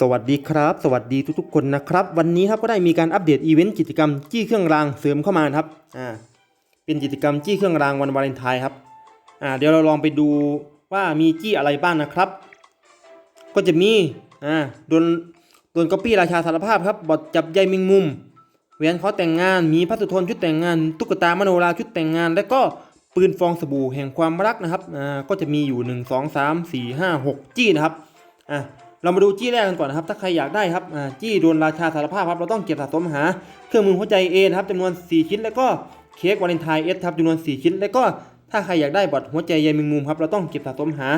สวัสดีครับ สวัสดีทุกๆคนนะครับ วันนี้ครับก็ได้มีการอัปเดตอีเวนต์กิจกรรมจี้เครื่องรางเสริมเข้ามาครับอ่าเป็นกิจกรรมจี้เครื่องรางวันวาเลนไทน์ครับอ่าเดี๋ยวเราลองไปดูว่ามีจี้อะไรบ้างนะครับ ก็จะมีอ่าโดนโดนก๊อปปี้ราชาสารภาพครับบอดจับใยมิงมุมแหวนขอแต่งงานมีพระสุทนชุดแต่งงาน ตุ๊กตามโนราชุดแต่งงาน และก็ปืนฟองสบู่แห่งความรักนะครับอ่าก็จะมีอยู่ 1 2 3 4 5 6 จี้นะครับอ่า เรามาดูจี้แรกกันก่อนนะครับ ถ้าใครอยากได้ครับจี้ดวลราชาสารภาพครับ เราต้องเก็บสะสมหา เครื่องมือหัวใจ A นะครับจำนวน 4 ชิ้น แล้วก็เค้กวาเลนไทน์ S ครับจำนวน 4 ชิ้น แล้วก็ถ้าใครอยากได้บอดหัวใจใยแมงมุมครับ เราต้องเก็บสะสมหา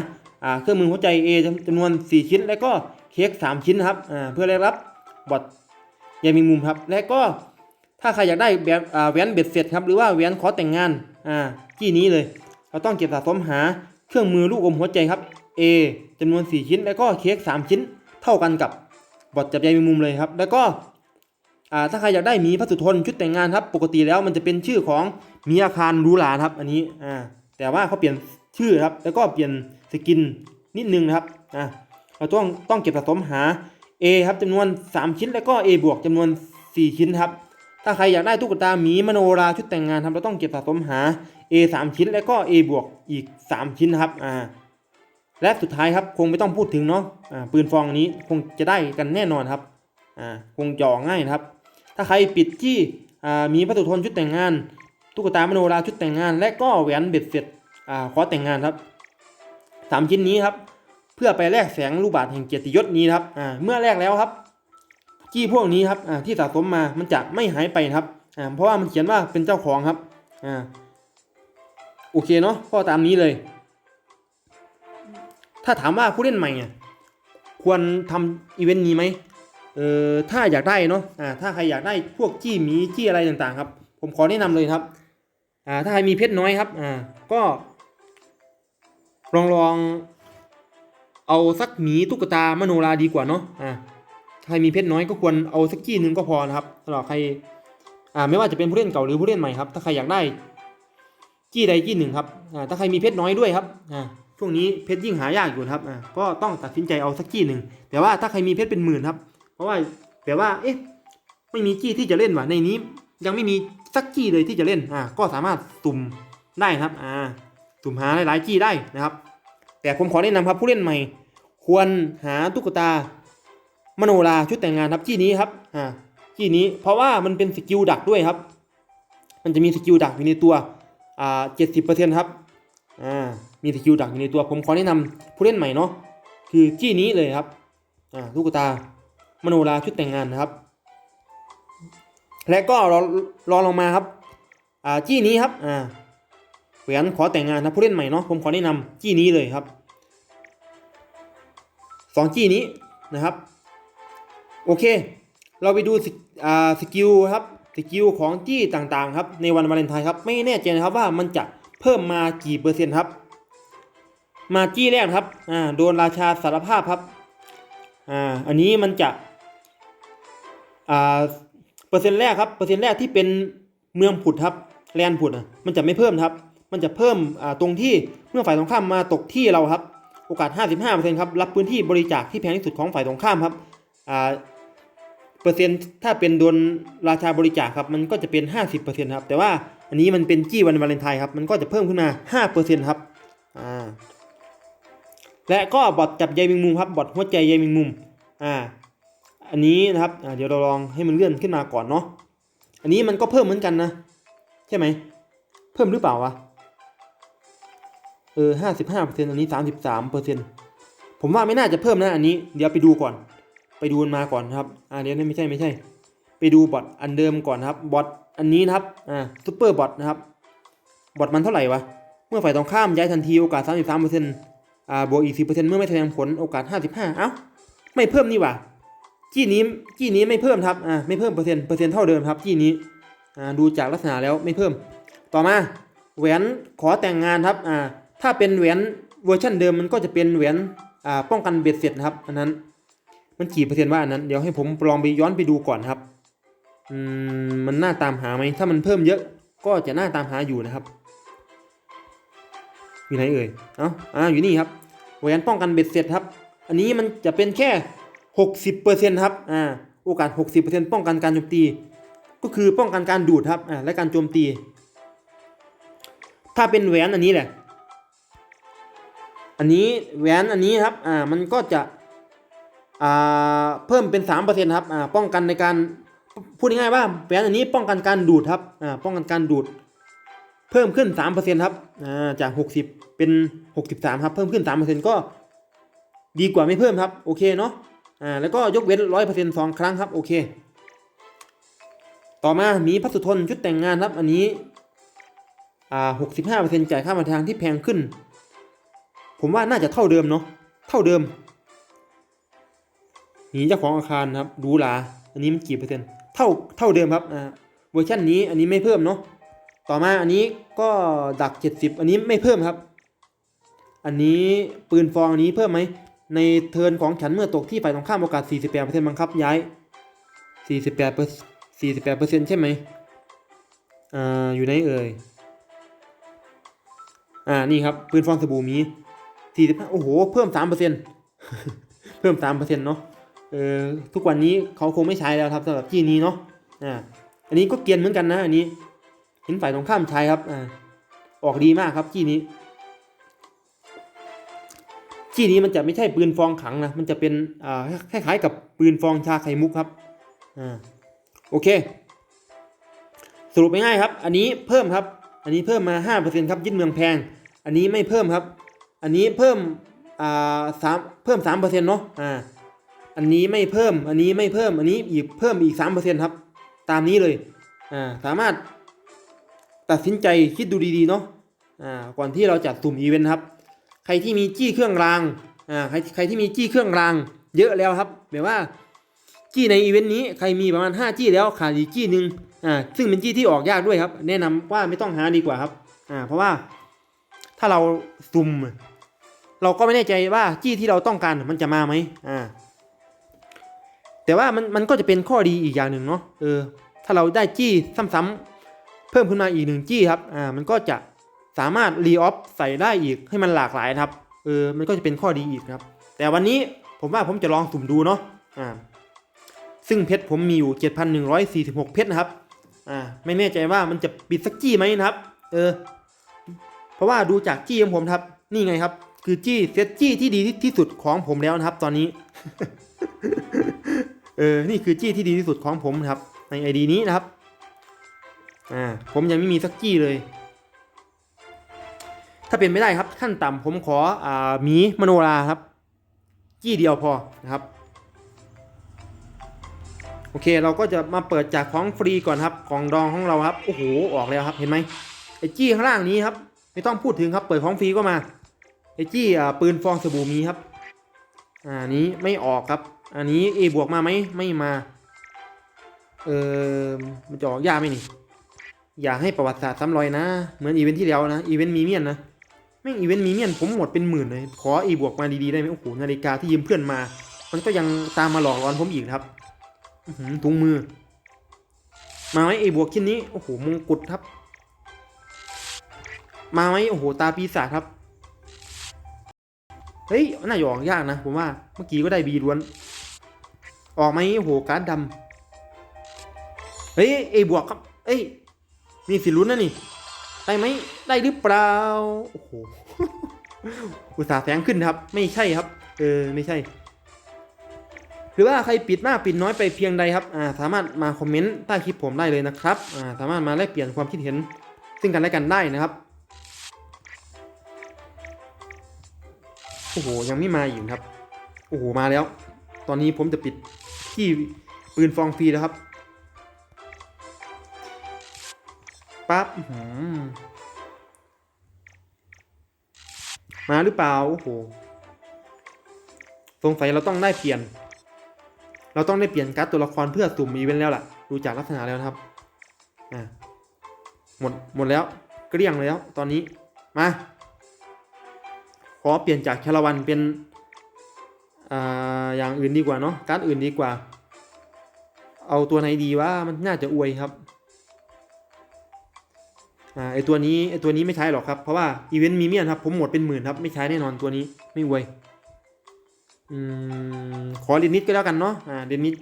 เครื่องมือหัวใจ A จำจำนวน 4 ชิ้น แล้วก็เค้ก3ชิ้นครับเพื่อได้รับบอดใยแมงมุมครับ และก็ถ้าใครอยากได้แบบแหวนเบ็ดเสร็จครับหรือว่าแหวนขอแต่งงานจี้นี้เลย เราต้องเก็บสะสมหาเครื่องมือลูกอมหัวใจครับ A จำนวน 4 ชิ้น แล้วก็เค้ก3ชิ้น เท่ากันกับบอดจับใยแมงมุมเลยครับ แล้วก็ถ้าใครอยากได้หมีพระสุทนชุดแต่งงานครับ ปกติแล้วมันจะเป็นชื่อของมีอาคารรูหราครับ อันนี้อ่าแต่ว่าเขาเปลี่ยนชื่อครับ แล้วก็เปลี่ยนสกินนิดนึงนะครับอ่าเราต้องต้องเก็บสะสมหา A ครับจำนวน 3 ชิ้น แล้วก็ A บวกจำนวน 4 ชิ้นครับ ถ้าใครอยากได้ตุ๊กตาหมีมโนราชุดแต่งงานครับเราต้องเก็บสะสมหา A 3 ชิ้น แล้วก็ A บวกอีก 3 ชิ้นครับอ่า และสุดท้ายครับคงไม่ต้องพูดถึงเนาะอ่าปืนฟองนี้คงจะได้กันแน่นอนครับคงจ่อง่ายนะครับ ถ้าใครปิดที่มีพระสุทนชุดแต่งงาน ตุ๊กตามโนราชุดแต่งงาน และก็แหวนเบ็ดเสร็จอขอแต่งงานครับสามชิ้นนี้ครับ เพื่อไปแลกแสงลูกบาศก์แห่งเกียรติยศนี้ครับเมื่อแลกแล้วครับจี้พวกนี้ครับที่สะสมมามันจะไม่หายไปครับเพราะว่ามันเขียนว่าเป็นเจ้าของครับอโอเคเนาะก็ตามนี้เลย ถ้าถามว่าผู้เล่นใหม่อะควรทำอีเวนต์นี้ไหมเออถ้าอยากได้เนาะอ่าถ้าใครอยากได้พวกจี้หมีจี้อะไรต่างๆครับ ผมขอแนะนำเลยครับอ่าถ้าใครมีเพชรน้อยครับอ่าก็ ลองลองเอาสักหมีตุ๊กตามโนราดีกว่าเนาะอ่าถ้าใครมีเพชรน้อยก็ควรเอาสักจี้หนึ่งก็พอนะครับสำหรับใครอ่าไม่ว่าจะเป็นผู้เล่นเก่าหรือผู้เล่นใหม่ครับ ถ้าใครอยากได้ จี้ใดจี้หนึ่งครับอ่าถ้าใครมีเพชรน้อยด้วยครับอ่า ช่วงนี้เพชรยิ่งหายากอยู่ครับอ่าก็ต้องตัดสินใจเอาสักจี้หนึ่งแต่ว่าถ้าใครมีเพชรเป็นหมื่นครับ เพราะว่าแต่ว่าเอ๊ะไม่มีจี้ที่จะเล่นว่ะในนี้ ยังไม่มีสักจี้เลยที่จะเล่นอ่าก็สามารถสุ่มได้นะครับอ่าสุ่มหาหลายๆจี้ได้นะครับ แต่ผมขอแนะนำครับผู้เล่นใหม่ ควรหาตุ๊กตามโนราชุดแต่งงานครับจี้นี้ครับอ่าจี้นี้เพราะว่ามันเป็นสกิลดักด้วยครับ มันจะมีสกิลดักอยู่ในตัวอ่าเจ็ดสิบเปอร์เซ็นต์ครับ อ่ามีสกิลดักอยู่ในตัวผมขอแนะนำผู้เล่นใหม่เนาะคือจี้นี้เลยครับอ่าลูกตามโนราชุดแต่งงานนะครับ และก็รอรอลงมาครับอ่าจี้นี้ครับอ่าแหวนขอแต่งงานนะผู้เล่นใหม่เนาะผมขอแนะนำจี้นี้เลยครับสองจี้นี้นะครับ โอเค เราไปดูสกอ่าสกิลครับสกิลของจี้ต่างๆครับในวันวาเลนไทน์ครับไม่แน่ใจนะครับว่ามันจะ เพิ่มมากี่เปอร์เซ็นต์ครับ มาจี้แรกครับอ่าโดนราชาสารภาพครับอ่าอันนี้มันจะอ่าเปอร์เซ็นต์แรกครับเปอร์เซ็นต์แรกที่เป็นเมืองผุดครับแลนผุดอะมันจะไม่เพิ่มครับ มันจะเพิ่มอ่าตรงที่เมื่อฝ่ายตรงข้ามมาตกที่เราครับ โอกาส 55%ครับรับพื้นที่บริจาคที่แพงที่สุดของฝ่ายตรงข้ามครับอ่าเปอร์เซ็นต์ถ้าเป็นโดนราชาบริจาคครับมันก็จะเป็น 50%ครับแต่ว่า อันนี้มันเป็นจี้วันวาเลนไทน์ครับ มันก็จะเพิ่มขึ้นมา 5%ครับ อ่า และก็บอทจับใยแมงมุมครับ บอทหัวใจใยแมงมุม อ่า อันนี้นะครับเดี๋ยวเราลองให้มันเลื่อนขึ้นมาก่อนเนาะ อันนี้มันก็เพิ่มเหมือนกันนะ ใช่ไหม เพิ่มหรือเปล่าวะ เออห้าสิบห้าเปอร์เซ็นต์อันนี้สามสิบสามเปอร์เซ็นต์ผมว่าไม่น่าจะเพิ่มนะอันนี้ เดี๋ยวไปดูก่อน ไปดูมันมาก่อนครับ อ่าเดี๋ยวนี่ไม่ใช่ไม่ใช่ ไปดูบอทอันเดิมก่อนครับ บอท อันนี้นะครับ อ่าซูเปอร์บอทนะครับ บอทมันเท่าไหร่วะ เมื่อฝ่ายตรงข้ามย้ายทันทีโอกาส 33%อ่า บวกอีก 10%เมื่อไม่แสดงผลโอกาส 55 เอ้า ไม่เพิ่มนี่หว่าจี้นี้จี้นี้ไม่เพิ่มครับ อ่า ไม่เพิ่มเปอร์เซ็นต์ เปอร์เซ็นต์เท่าเดิมครับจี้นี้ อ่า ดูจากลักษณะแล้วไม่เพิ่ม ต่อมา แหวนขอแต่งงานครับ อ่า ถ้าเป็นแหวนเวอร์ชันเดิมมันก็จะเป็นแหวน อ่า ป้องกันเบ็ดเสร็จนะครับ อันนั้น มันกี่เปอร์เซ็นต์ว่าอันนั้น เดี๋ยวให้ผมลองไปย้อนไปดูก่อนครับอื มันน่าตามหาไหมถ้ามันเพิ่มเยอะก็จะน่าตามหาอยู่นะครับมีไหนเอ่ยเอ้าอ่าอยู่นี่ครับแหวนป้องกันเบ็ดเสร็จครับ อันนี้มันจะเป็นแค่หกสิบเปอร์เซ็นต์ครับอ่าโอกาสหกสิบเปอร์เซ็นต์ป้องกันการโจมตี ก็คือป้องกันการดูดครับอ่าและการโจมตี ถ้าเป็นแหวนอันนี้แหละ อันนี้แหวนอันนี้ครับอ่ามันก็จะอ่าเพิ่มเป็นสามเปอร์เซ็นต์ครับอ่าป้องกันในการ พูดง่ายๆว่าแหวนอันนี้ป้องกันการดูดครับอ่าป้องกันการดูด เพิ่มขึ้นสามเปอร์เซ็นต์ครับอ่าจากหกสิบเป็นหกสิบสามครับเพิ่มขึ้นสามเปอร์เซ็นต์ก็ดีกว่าไม่เพิ่มครับโอเคเนาะอ่าแล้วก็ยกเว้นร้อยเปอร์เซ็นต์สองครั้งครับโอเค ต่อมามีพัสดุทนชุดแต่งงานครับอันนี้อ่าหกสิบห้าเปอร์เซ็นต์จ่ายค่ามาทางที่แพงขึ้น ผมว่าน่าจะเท่าเดิมเนาะเท่าเดิมหนีเจ้าของอาคารครับหรูหราอันนี้มันกี่เปอร์เซ็นต์ ท่าเท่าเดิมครับอ่าเวอร์ชันนี้อันนี้ไม่เพิ่มเนาะต่อมาอันนี้ก็ดักเจ็ดสิบอันนี้ไม่เพิ่มครับ อันนี้ปืนฟองอันนี้เพิ่มไหมในเทิร์นของฉันเมื่อตกที่ฝ่ายตรงข้ามโอกาส 48%บังคับย้าย 48เปอร์48%ใช่ไหมอ่าอยู่ไหนเอ่ยอ่านี่ครับปืนฟองสบู่มี45โอ้โห เพิ่ม 3%เพิ่ม 3%เนาะ เออทุกวันนี้เขาคงไม่ใช้แล้วครับสำหรับที่นี้เนาะอ่าอันนี้ก็เกียนเหมือนกันนะอันนี้เห็นฝ่ายตรงข้ามใช้ครับอ่าออกดีมากครับที่นี้ที่นี้มันจะไม่ใช่ปืนฟองขังนะมันจะเป็นอ่าคล้ายๆกับปืนฟองชาไข่มุกครับอ่าโอเค สรุปง่ายๆครับ อันนี้เพิ่มครับ อันนี้เพิ่มมา 5%ครับยึดเมืองแพง อันนี้ไม่เพิ่มครับ อันนี้เพิ่มอ่าสามเพิ่ม3%เนาะอ่า อันนี้ไม่เพิ่ม อันนี้ไม่เพิ่ม อันนี้อีกเพิ่มอีก3%ครับ ตามนี้เลย อ่า สามารถตัดสินใจคิดดูดีๆเนาะ อ่า ก่อนที่เราจัดสุ่มอีเวนต์ครับ ใครที่มีจี้เครื่องราง อ่า ใครใครที่มีจี้เครื่องราง เยอะแล้วครับแบบว่าจี้ในอีเวนต์นี้ใครมีประมาณ 5 จี้แล้วขาดอีกจี้หนึ่งอ่า ซึ่งเป็นจี้ที่ออกยากด้วยครับ แนะนำว่าไม่ต้องหาดีกว่าครับ อ่า เพราะว่าถ้าเราสุ่ม เราก็ไม่แน่ใจว่าจี้ที่เราต้องการมันจะมาไหมอ่า แต่ว่ามันมันก็จะเป็นข้อดีอีกอย่างหนึ่งเนาะเออถ้าเราได้จี้ซ้ำๆเพิ่มขึ้นมาอีกหนึ่งจี้ครับอ่ามันก็จะสามารถรีออฟใส่ได้อีกให้มันหลากหลายนะครับเออมันก็จะเป็นข้อดีอีกครับ แต่วันนี้ผมว่าผมจะลองสุ่มดูเนาะอ่าซึ่งเพชรผมมีอยู่ 7,146 เพชรนะครับอ่าไม่แน่ใจว่ามันจะปิดสักจี้ไหมนะครับ เออ เพราะว่าดูจากจี้ของผมครับนี่ไงครับ คือจี้เซตจี้ที่ดีที่สุดของผมแล้วนะครับ ตอนนี้ เออ นี่คือจี้ที่ดีที่สุดของผมครับ ในไอดีนี้นะครับ อ่า ผมยังไม่มีสักจี้เลย ถ้าเป็นไม่ได้ครับ ขั้นต่ำผมขอ อ่ามีมโนราครับ จี้เดียวพอนะครับ โอเค เราก็จะมาเปิดจากของฟรีก่อนครับกล่องดองของเราครับ โอ้โห ออกแล้วครับ เห็นไหมไอจี้ข้างล่างนี้ครับ ไม่ต้องพูดถึงครับ เปิดของฟรีก็มา ไอจี้อ่าปืนฟองสบู่มีครับ อ่า นี้ไม่ออกครับ อันนี้ A บวกมาไหมไม่มา เออมันจะออกยากไหมนี่ อย่าให้ประวัติศาสตร์ซ้ำรอยนะ เหมือนอีเวนท์ที่แล้วนะ อีเวนต์มีเมียนนะแม่งอีเวนต์มีเมียนผมหมดเป็นหมื่นเลย ขอ A บวกมาดีๆได้ไหมโอ้โหนาฬิกาที่ยืมเพื่อนมา มันก็ยังตามมาหลอกหลอนผมอีกครับหือถุงมือ มาไหม A บวกชิ้นนี้ โอ้โหมงกุฎครับ มาไหมโอ้โหตาปีศาจครับเฮ้ย น่าจะออกยากนะ ผมว่า เมื่อกี้ก็ได้บีล้วน ออกไหมโอ้โหการ์ดดำเฮ้ยเอบวกครับเอ้ยมีสิลุ้นนะนี่ ได้ไหมได้หรือเปล่าโอ้โหอุตสาห์แสงขึ้นครับ ไม่ใช่ครับ เออไม่ใช่หรือว่าใครปิดมากปิดน้อยไปเพียงใดครับอ่าสามารถมาคอมเมนต์ใต้คลิปผมได้เลยนะครับอ่าสามารถมาแลกเปลี่ยนความคิดเห็น ซึ่งกันและกันได้นะครับโอ้โหยังไม่มาอีกครับโอ้โหมาแล้ว ตอนนี้ผมจะปิด ที่ปืนฟองฟรีแล้วครับปั๊บหือมาหรือเปล่า โอ้โห สงสัยเราต้องได้เปลี่ยน เราต้องได้เปลี่ยนการ์ดตัวละครเพื่อสุ่มอีเวนต์แล้วล่ะ ดูจากลักษณะแล้วนะครับ อ่า หมด หมดแล้ว เกลี้ยงแล้ว ตอนนี้ มา ขอเปลี่ยนจากชาลวันเป็น อย่างอื่นดีกว่าเนาะการ์ดอื่นดีกว่า เอาตัวไหนดีว่ามันน่าจะอวยครับอ่าไอตัวนี้ไอตัวนี้ไม่ใช้หรอกครับเพราะว่าอีเวนต์มีเมียนครับผมหมดเป็นหมื่นครับไม่ใช้แน่นอนตัวนี้ไม่อวยอืมขอเดนนิสก็แล้วกันเนาะอ่าเดนนิส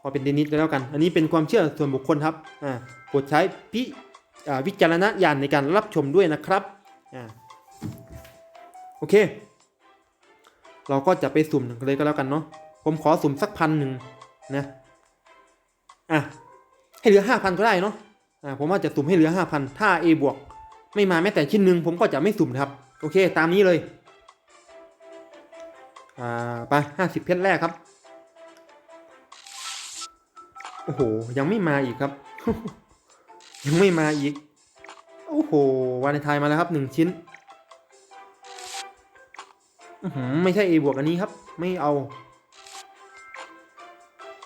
ขอเป็นเดนนิสก็แล้วกัน อันนี้เป็นความเชื่อส่วนบุคคลครับอ่าโปรดใช้พิอ่าวิจารณญาณในการรับชมด้วยนะครับอ่าโอเค เราก็จะไปสุ่มกันเลยก็แล้วกันเนาะผมขอสุ่มสักพันหนึ่งนะอะให้เหลือห้าพันก็ได้เนาะอ่าผมว่าจะสุ่มให้เหลือห้าพันถ้า A บวกไม่มาแม้แต่ชิ้นหนึ่งผมก็จะไม่สุ่มครับโอเค ตามนี้เลยอ่าไปห้าสิบเพชรแรกครับโอ้โหยังไม่มาอีกครับ ยังไม่มาอีกโอ้โหวาเลนไทน์มาแล้วครับหนึ่งชิ้น ไม่ใช่ A บวกอันนี้ครับ ไม่เอา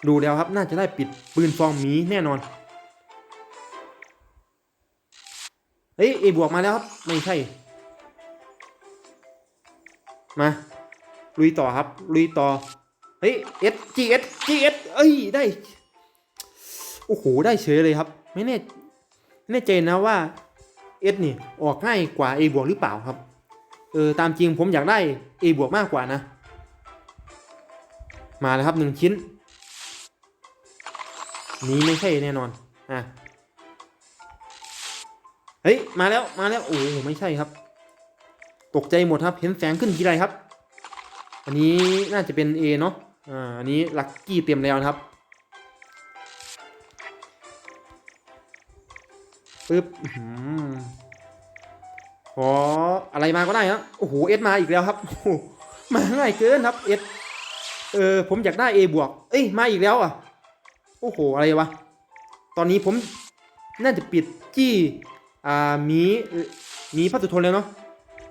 ดูแล้วครับ น่าจะได้ปิดปืนฟองหมีแน่นอน เฮ้ย A บวกมาแล้วครับ ไม่ใช่ มา ลุยต่อครับ ลุยต่อ เฮ้ย S G S G S เอ้ย ได้ โอ้โห ได้เฉยเลยครับ ไม่แน่ไม่แน่ใจนะว่า S นี่ ออกง่ายกว่า A บวกหรือเปล่าครับ เออตามจริงผมอยากได้ A บวกมากกว่านะ มาแล้วครับหนึ่งชิ้น นี้ไม่ใช่แน่นอน อะ เฮ้ย มาแล้วมาแล้ว โอ้โหไม่ใช่ครับ ตกใจหมดครับ เห็นแสงขึ้นทีไรครับ อันนี้น่าจะเป็น A เนาะอ่าอันนี้ลัคกี้เตรียมแล้วนะครับปึ๊บ ขออะไรมาก็ได้ครับโอ้โหเอสมาอีกแล้วครับมาง่ายเกินครับเอสเออผมอยากได้ A บวกเอ้ยมาอีกแล้วอะโอ้โหอะไรวะตอนนี้ผมน่าจะปิดจี้อ่ามีมีพัสุทนแล้วเนาะ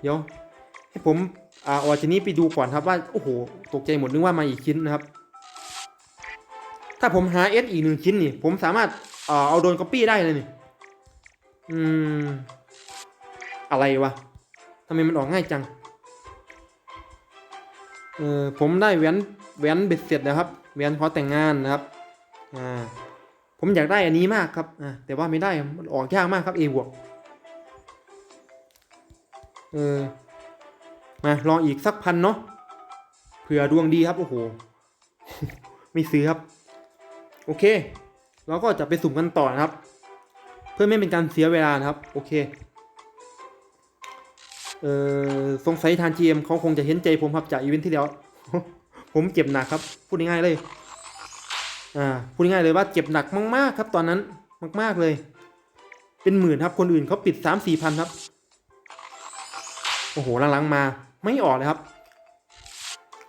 เดี๋ยวให้ผมอ่าออกจากนี้ไปดูก่อนครับว่าโอ้โหตกใจหมดนึกว่ามาอีกชิ้นนะครับ ถ้าผมหา S อีกหนึ่งชิ้นนี่ ผมสามารถอ่าเอาโดนก๊อปปี้ได้เลยนี่อืม อะไรวะทำไมมันออกง่ายจัง เออผมได้แหวนแหวนเบ็ดเสร็จแล้วครับแหวนขอแต่งงานนะครับ อ่า ผมอยากได้อันนี้มากครับ อ่าแต่ว่าไม่ได้ มันออกยากมากครับเอบวก เออ มาลองอีกสักพันเนาะ เผื่อดวงดีครับ โอ้โห ไม่ซื้อครับ โอเค เราก็จะไปสุ่มกันต่อนะครับ เพื่อไม่เป็นการเสียเวลานะครับ โอเค เออสงสัยทานจีเอ็มเขาคงจะเห็นใจผมครับจากอีเวนท์ที่แล้ว ผมเจ็บหนักครับ พูดง่ายๆเลย อ่า พูดง่ายๆเลยว่าเจ็บหนักมาก ๆ ครับ ตอนนั้นมาก ๆเลย เป็นหมื่นครับ คนอื่นเขาปิดสามสี่พันครับ โอ้โหหลังๆมา ไม่ออกเลยครับ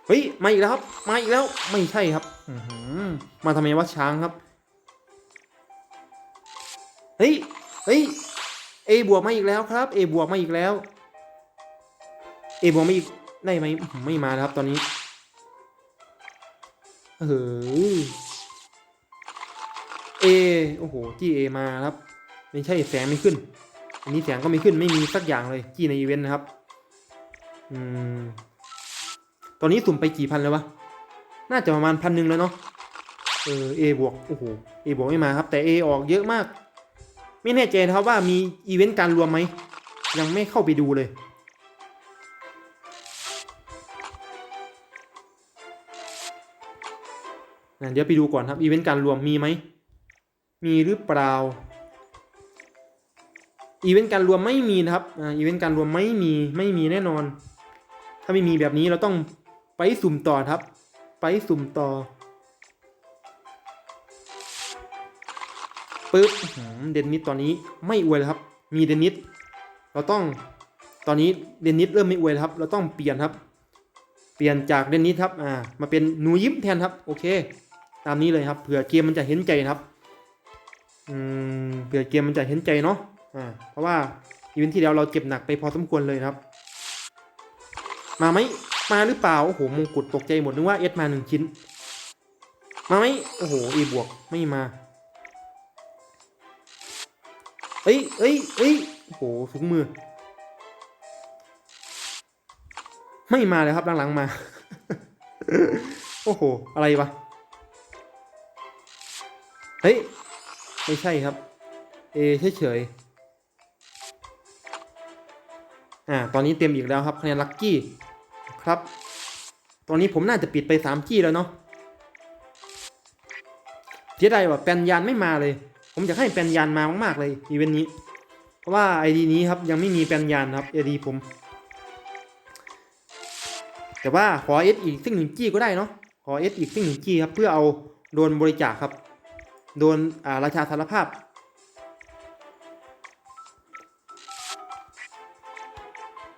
เฮ้ย มาอีกแล้วครับ มาอีกแล้ว ไม่ใช่ครับ อืมาทำไมวะช้างครับ เฮ้ย เฮ้ย A บวกมาอีกแล้วครับ A บวกมาอีกแล้ว A บวกมาอีกได้ไหมไม่มาครับตอนนี้เออ A โอ้โหจี้ A มาครับไม่ใช่แสงไม่ขึ้น อันนี้แสงก็ไม่ขึ้นไม่มีสักอย่างเลยจี้ในอีเวนต์นะครับ อืม ตอนนี้สุ่มไปกี่พันแล้ววะน่าจะประมาณพันหนึ่งแล้วเนาะเออ A บวกโอ้โห A บวกไม่มาครับ แต่ A ออกเยอะมาก ไม่แน่ใจนะครับว่ามีอีเวนต์การรวมไหมยังไม่เข้าไปดูเลย นะเดี๋ยวไปดูก่อนครับอีเวนต์การรวมมีไหมมีหรือเปล่าอีเวนต์การรวมไม่มีนะครับอ่าอีเวนต์การรวมไม่มีไม่มีแน่นอน ถ้าไม่มีแบบนี้เราต้องไปสุ่มต่อครับ ไปสุ่มต่อปึ๊บเดนนิสตอนนี้ไม่อวยแล้วครับ มีเดนนิสเราต้องตอนนี้เดนนิสเริ่มไม่อวยครับ เราต้องเปลี่ยนครับ เปลี่ยนจากเดนนิสครับอ่ามาเป็นหนูยิ้มแทนครับโอเค ตามนี้เลยครับเผื่อเกมมันจะเห็นใจครับอืมเผื่อเกมมันจะเห็นใจเนาะอ่าเพราะว่าอีเวนท์ที่แล้วเราเจ็บหนักไปพอสมควรเลยครับ มาไหมมาหรือเปล่าโอ้โหมงกุฎตกใจหมดนึกว่าเอสมาหนึ่งชิ้น มาไหมโอ้โหเอบวกไม่มาเอ้ยเอ้ยเอ้ยโอ้โหถุงมือ ไม่มาเลยครับหลังๆมา โอ้โห อะไรวะ เฮ้ย ไม่ใช่ครับ เอเฉยๆอ่า ตอนนี้เต็มอีกแล้วครับคะแนนลัคกี้ครับ ตอนนี้ผมน่าจะปิดไปสามจี้แล้วเนาะเสียดายว่าแปนยานไม่มาเลย ผมอยากให้แปนยานมามากๆเลยอีเวนต์นี้ เพราะว่าไอดีนี้ครับยังไม่มีแปนยานครับไอดีผม แต่ว่าขอเอสอีกสักหนึ่งจี้ก็ได้เนาะ ขอเอสอีกสักหนึ่งจี้ครับเพื่อเอาโดนบริจาคครับ โดนอ่าราชาสารภาพ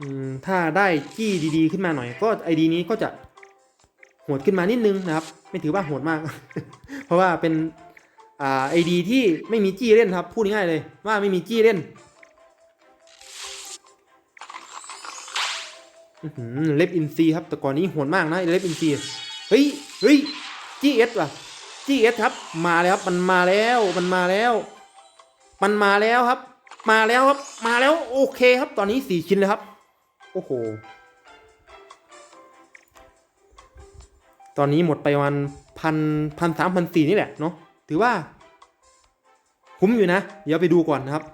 อืมถ้าได้จี้ดีๆขึ้นมาหน่อยก็ไอดีนี้ก็จะโหดขึ้นมานิดนึงนะครับ ไม่ถือว่าโหดมาก เพราะว่าเป็นอ่าไอดีที่ไม่มีจี้เล่นครับ พูดง่ายๆเลยว่าไม่มีจี้เล่นเล็บอินซีครับแต่ก่อนนี้โหดมากนะเล็บอินซีเฮ้ยเฮ้ยจี้เอสว่ะ จี้เอสครับ มาแล้วครับ มันมาแล้วมันมาแล้ว มันมาแล้วครับ มาแล้วครับ มาแล้วโอเคครับ ตอนนี้สี่ชิ้นเลยครับ โอ้โห ตอนนี้หมดไปประมาณพันพันสามพันสี่นี่แหละเนาะถือว่า คุ้มอยู่นะ เดี๋ยวไปดูก่อนนะครับ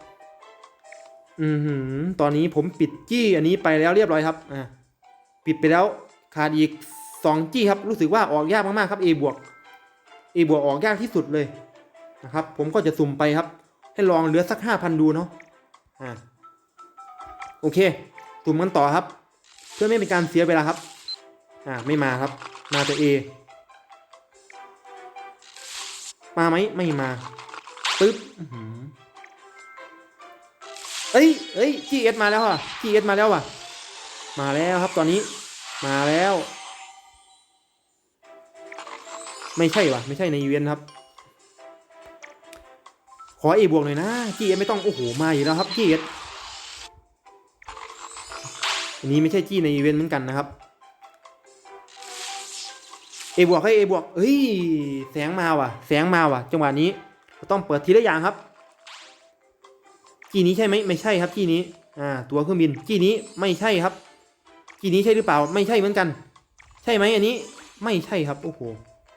อืมหือ ตอนนี้ผมปิดจี้อันนี้ไปแล้วเรียบร้อยครับ อ่าปิดไปแล้วขาดอีกสองจี้ครับ รู้สึกว่าออกยากมากๆครับ A บวก A บวกออกยากที่สุดเลยนะครับ ผมก็จะสุ่มไปครับ ให้ลองเหลือสักห้าพันดูเนาะอ่าโอเคตุ่มกันต่อครับ เพื่อไม่เป็นการเสียเวลาครับ อ่าไม่มาครับ มาแต่ A มาไหมไม่มาปึ๊บอื้อหือเอ้ยเอ้ย GS มาแล้วอะ GS มาแล้วว่ะ มาแล้วครับตอนนี้มาแล้ว ไม่ใช่วะไม่ใช่ในอีเวนต์ครับ ขอ A บวกหน่อยนะ GS ไม่ต้องโอ้โหมาอีกแล้วครับ GS อันนี้ไม่ใช่จี้ในอีเวนต์เหมือนกันนะครับเอบวกให้เอบวกเฮ้ยแสงมาว่ะ แสงมาว่ะ จังหวะนี้ต้องเปิดทีละอย่างครับ จี้นี้ใช่ไหมไม่ใช่ครับจี้นี้อ่าตัวเครื่องบินจี้นี้ไม่ใช่ครับจี้นี้ใช่หรือเปล่า ไม่ใช่เหมือนกัน ใช่ไหมอันนี้ ไม่ใช่ครับโอ้โห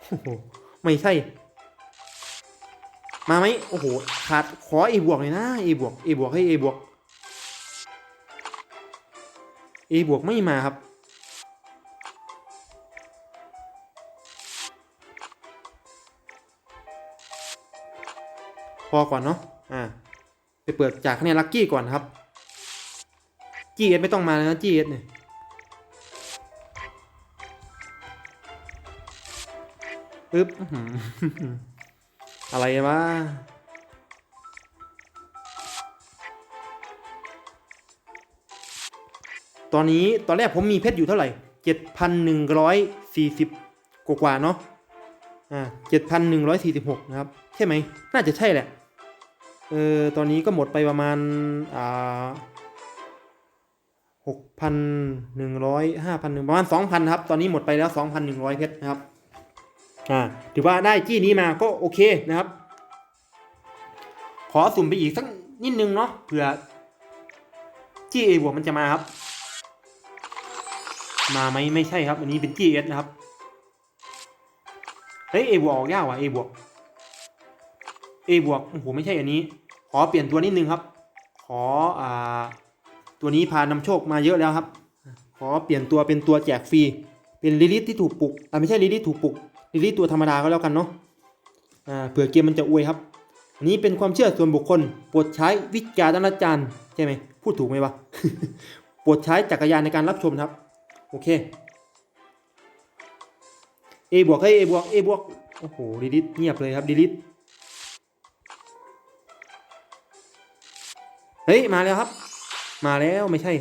โอ้โหไม่ใช่ มาไหมโอ้โหขาดขอเอบวกเลยนะเอบวกเอบวกให้เอบวก A บวกไม่มาครับพอก่อนเนาะ อ่า ไปเปิดจากคะแนนลัคกี้ก่อนครับ GS ไม่ต้องมาแล้วนะ GS เนี่ย ปึ๊บอะไรวะตอนนี้ตอนแรกผมมีเพชรอยู่เท่าไหร่เจ็ดพันหนึ่งร้อยสี่สิบกว่าเนาะอ่าเจ็ดพันหนึ่งร้อยสี่สิบหกนะครับ ใช่ไหม น่าจะใช่แหละ เออตอนนี้ก็หมดไปประมาณ อ่าหกพันหนึ่งร้อยห้าพันหนึ่งประมาณสองพันครับ ตอนนี้หมดไปแล้วสองพันหนึ่งร้อยเพชรนะครับ อ่าถือว่าได้จี้นี้มาก็โอเคนะครับ ขอสุ่มไปอีกสักนิดนึงเนาะเผื่อจี้เอบวกมันจะมาครับ มาไหมไม่ใช่ครับ อันนี้เป็น GS นะครับเฮ้ย A บวกออกยากว่ะ A บวก A บวกโอ้โหไม่ใช่อันนี้ ขอเปลี่ยนตัวนิดนึงครับ ขออ่าตัวนี้พานำโชคมาเยอะแล้วครับ ขอเปลี่ยนตัวเป็นตัวแจกฟรี เป็นลิลิทที่ถูกปลุกอ่ไม่ใช่ลิลิทถูกปลุก ลิลิทตัวธรรมดาก็แล้วกันเนาะอ่าเผื่อเกมมันจะอวยครับอันนี้เป็นความเชื่อส่วนบุคคลโปรดใช้วิจารณญาณใช่ไหมพูดถูกไหมวะโปรดใช้จักรยานในการรับชมครับ โอเค A บวกให้ A บวก A บวกโอ้โหดีลิทเงียบเลยครับดีลิทเฮ้ยมาแล้วครับ มาแล้วไม่ใช่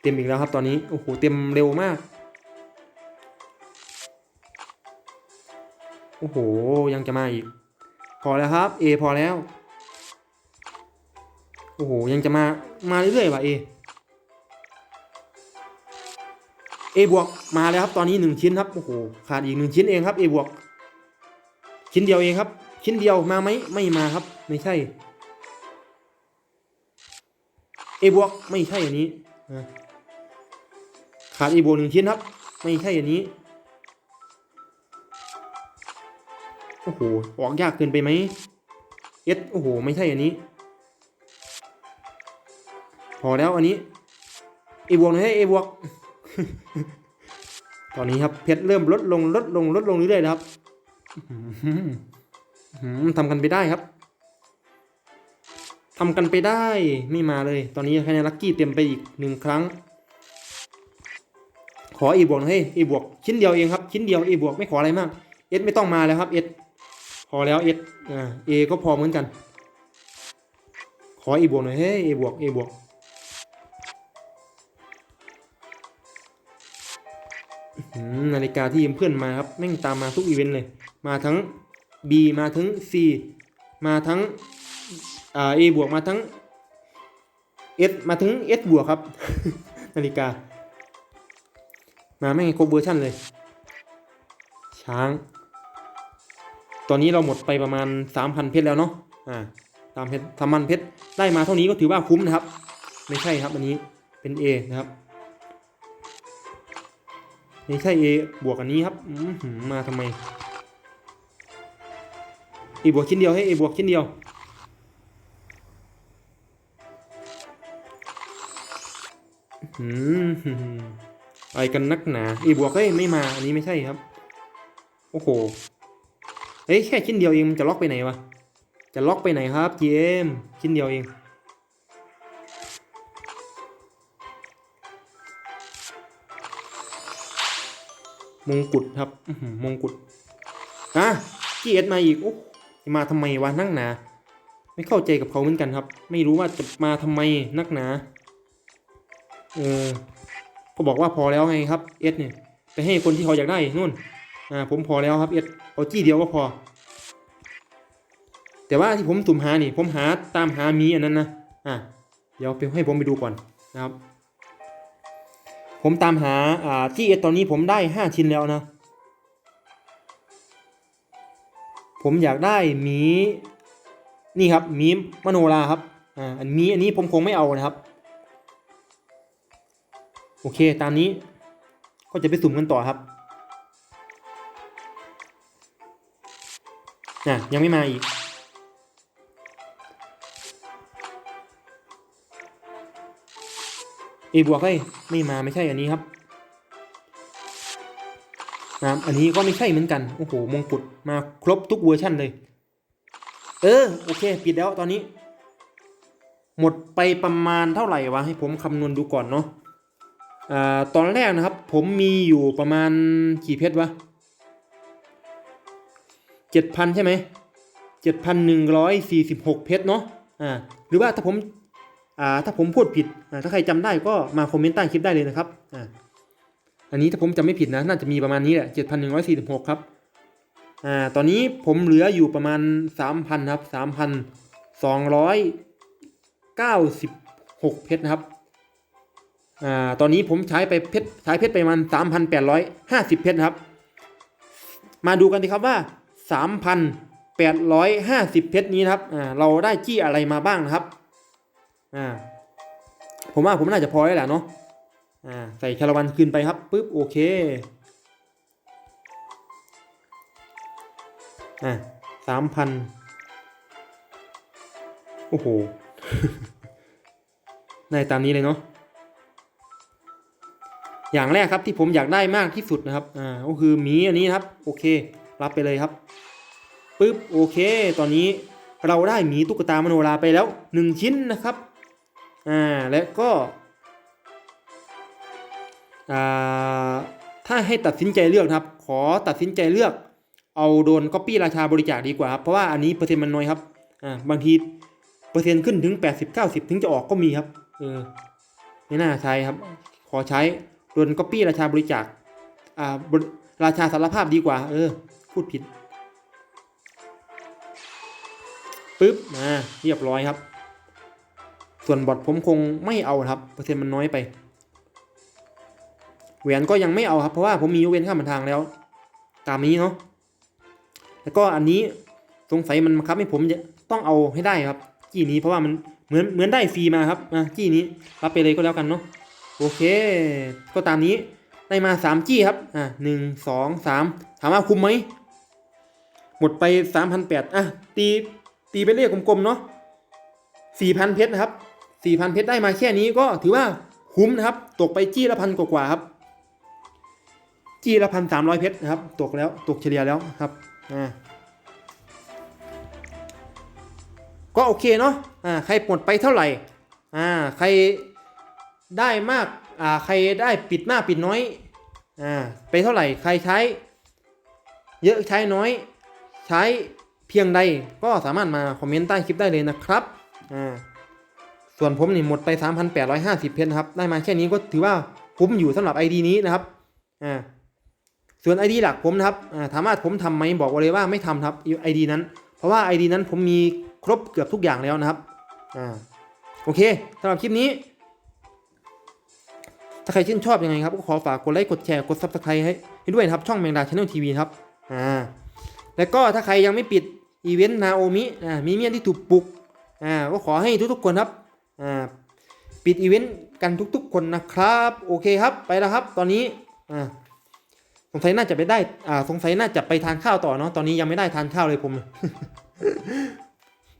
เต็มอีกแล้วครับตอนนี้ โอ้โหเต็มเร็วมาก โอ้โห ยังจะมาอีก พอแล้วครับ A พอแล้ว โอ้โห ยังจะมา มาเรื่อยๆว่ะ A A บวกมาแล้วครับตอนนี้หนึ่งชิ้นครับโอ้โหขาดอีกหนึ่งชิ้นเองครับ A บวก ชิ้นเดียวเองครับ ชิ้นเดียวมาไหมไม่มาครับ ไม่ใช่ A บวกไม่ใช่อันนี้ขาด A บวกหนึ่งชิ้นครับ ไม่ใช่อันนี้ โอ้โห ออกยากเกินไปไหม S โอ้โห ไม่ใช่อันนี้ พอแล้วอันนี้ A บวกหน่อยให้ A บวก ตอนนี้ครับเพชรเริ่มลดลงลดลงลดลงเรื่อยๆนะครับทำกันไปได้ครับทำกันไปได้ไม่มาเลย ตอนนี้คะแนนลัคกี้เต็มไปอีกหนึ่งครั้ง ขออีบวกหน่อยเฮ้ยอีบวกชิ้นเดียวเองครับ ชิ้นเดียวอีบวกไม่ขออะไรมาก เอสไม่ต้องมาแล้วครับเอส พอแล้วเอสอ่าเอก็พอเหมือนกัน ขออีบวกหน่อยเฮ้ยเอบวกเอบวกนาฬิกาที่ยืมเพื่อนมาครับแม่งตามมาทุกอีเวนต์เลย มาทั้ง B มาทั้ง C มาทั้งอ่า A บวกมาทั้ง S มาถึง S บวกครับ นาฬิกา มาแม่งครบเวอร์ชันเลย ช้าง ตอนนี้เราหมดไปประมาณ 3,000 เพชรแล้วเนาะ อ่าตามเพชรทำมันเพชรได้มาเท่านี้ก็ถือว่าคุ้มนะครับ ไม่ใช่ครับอันนี้เป็น A นะครับไม่ใช่ A บวกอันนี้ครับอือหือมาทำไม A บวกชิ้นเดียวให้ A บวกชิ้นเดียวอือหืออะไรกันนักหนา A บวกเฮ้ยไม่มา อันนี้ไม่ใช่ครับ โอ้โห เฮ้ยแค่ชิ้นเดียวเองมันจะล็อกไปไหนวะ จะล็อกไปไหนครับ GM ชิ้นเดียวเอง มงกุฎครับมงกุฎอะ GS มาอีกโอ้มาทำไมวะนักหนา ไม่เข้าใจกับเขาเหมือนกันครับ ไม่รู้ว่าจะมาทำไมนักหนาเออก็บอกว่าพอแล้วไงครับ S เนี่ยไปให้คนที่เขาอยากได้นู่นอ่าผมพอแล้วครับ S เอาจี้เดียวก็พอ แต่ว่าที่ผมสุ่มหานี่ ผมหาตามหามีอันนั้นนะอะเดี๋ยวไปให้ผมไปดูก่อนนะครับ ผมตามหาอ่าที่เอตอนนี้ผมได้ห้าชิ้นแล้วนะ ผมอยากได้หมีนี่ครับหมีมโนราครับอ่าอันมีอันนี้ผมคงไม่เอานะครับ โอเคตามนี้ก็จะไปสุ่มกันต่อครับ อะยังไม่มาอีกเอบวกเฮ้ยไม่มาไม่ใช่อันนี้ครับนะอันนี้ก็ไม่ใช่เหมือนกัน โอ้โห มงกุฎมาครบทุกเวอร์ชั่นเลย เออ โอเค ปิดแล้วตอนนี้ หมดไปประมาณเท่าไหร่วะ ให้ผมคำนวณดูก่อนเนาะอ่าตอนแรกนะครับ ผมมีอยู่ประมาณกี่เพชรวะ เจ็ดพันใช่ไหมเจ็ดพันหนึ่งร้อยสี่สิบหกเพชรเนาะอ่าหรือว่าถ้าผมอ่าถ้าผมพูดผิดอ่าถ้าใครจำได้ก็มาคอมเมนต์ใต้คลิปได้เลยนะครับอ่าอันนี้ถ้าผมจำไม่ผิดนะน่าจะมีประมาณนี้แหละเจ็ดพันหนึ่งร้อยสี่สิบหกครับอ่าตอนนี้ผมเหลืออยู่ประมาณสามพันครับสามพันสองร้อยเก้าสิบหกเพชรนะครับอ่าตอนนี้ผมใช้ไปเพชรใช้เพชรไปประมาณสามพันแปดร้อยห้าสิบเพชรครับ มาดูกันดีครับว่า สามพันแปดร้อยห้าสิบเพชรนี้นะครับอ่าเราได้จี้อะไรมาบ้างนะครับอ่าผมว่าผมน่าจะพอแล้แหละเนาะอ่าใส่คาราวันคืนไปครับปุ๊บโอเคอ่าสามพันโอ้โหได้ตามนี้เลยเนาะอย่างแรกครับที่ผมอยากได้มากที่สุดนะครับอ่าก็คือหมีอันนี้ครับ โอเค รับไปเลยครับปึ๊บโอเค ตอนนี้เราได้หมีตุ๊กตามโนราไปแล้วหนึ่งชิ้นนะครับอ่าและก็อ่าถ้าให้ตัดสินใจเลือกครับ ขอตัดสินใจเลือก เอาโดนก๊อปปี้ราชาบริจาคดีกว่าครับเพราะว่าอันนี้เปอร์เซ็นต์มันน้อยครับอ่าบางทีเปอร์เซ็นต์ขึ้นถึง 80 90 ถึงจะออกก็มีครับเออไม่น่าใช้ครับ ขอใช้โดนก๊อปปี้ราชาบริจาคอ่าบริราชาสารภาพดีกว่า เออ พูดผิดปึ๊บมาเรียบร้อยครับ ส่วนบอทผมคงไม่เอาครับ เปอร์เซ็นต์มันน้อยไปแหวนก็ยังไม่เอาครับ เพราะว่าผมมียกเว้นข้ามทางแล้ว ตามนี้เนาะแล้วก็อันนี้สงสัยมันบังคับให้ผมจะต้องเอาให้ได้ครับจี้นี้เพราะว่ามันเหมือนเหมือนได้ฟรีมาครับอะจี้นี้รับไปเลยก็แล้วกันเนาะโอเค ก็ตามนี้ได้มาสามจี้ครับอะหนึ่งสองสามถามว่าคุ้มไหม หมดไปสามพันแปดอะตีตีเป็นเลขกลมๆเนาะสี่พันเพชรนะครับสี่พันเพชรได้มาแค่นี้ก็ถือว่าคุ้มนะครับ ตกไปจี้ละพันกว่าๆครับ จี้ละพันสามร้อยเพชรนะครับ ตกแล้วตกเฉลี่ยแล้วครับอ่าก็โอเคเนาะอ่าใครหมดไปเท่าไหร่อ่าใครได้มากอ่าใครได้ปิดมากปิดน้อยอ่าไปเท่าไหร่ใครใช้ เยอะใช้น้อย ใช้เพียงใดก็สามารถมาคอมเมนต์ใต้คลิปได้เลยนะครับอ่าส่วนผมนี่หมดไป 3,850 เพชรครับ ได้มาแค่นี้ก็ถือว่าคุ้มอยู่สำหรับ ID นี้นะครับอ่าส่วน ID หลักผมนะครับอ่าถามว่าผมทำไหมบอกเลยว่าไม่ทำครับ ID นั้น เพราะว่า ID นั้นผมมีครบเกือบทุกอย่างแล้วนะครับอ่าโอเคสำหรับคลิปนี้ ถ้าใครชื่นชอบยังไงครับ ก็ขอฝากกดไลค์กดแชร์กด subscribe ให้ด้วยครับช่องแมงดาชาแนลทีวีครับอ่า แล้วก็ถ้าใครยังไม่ปิดอีเวนต์นาโอมิอ่ามีเมียนที่ถูกปลุกอ่าก็ขอให้ทุกๆคนครับอ่าปิดอีเวนต์กันทุกๆ คนนะครับ โอเคครับไปแล้วครับ ตอนนี้อ่าสงสัยน่าจะไปได้อ่าสงสัยน่าจะไปทานข้าวต่อเนาะตอนนี้ยังไม่ได้ทานข้าวเลยผม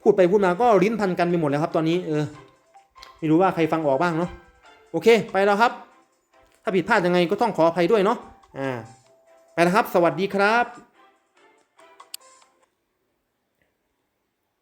พูดไปพูดมาก็ลิ้นพันกันไปหมดแล้วครับ ตอนนี้เออไม่รู้ว่าใครฟังออกบ้างเนาะโอเค ไปแล้วครับ ถ้าผิดพลาดยังไงก็ต้องขออภัยด้วยเนาะอ่าไปแล้วครับ สวัสดีครับ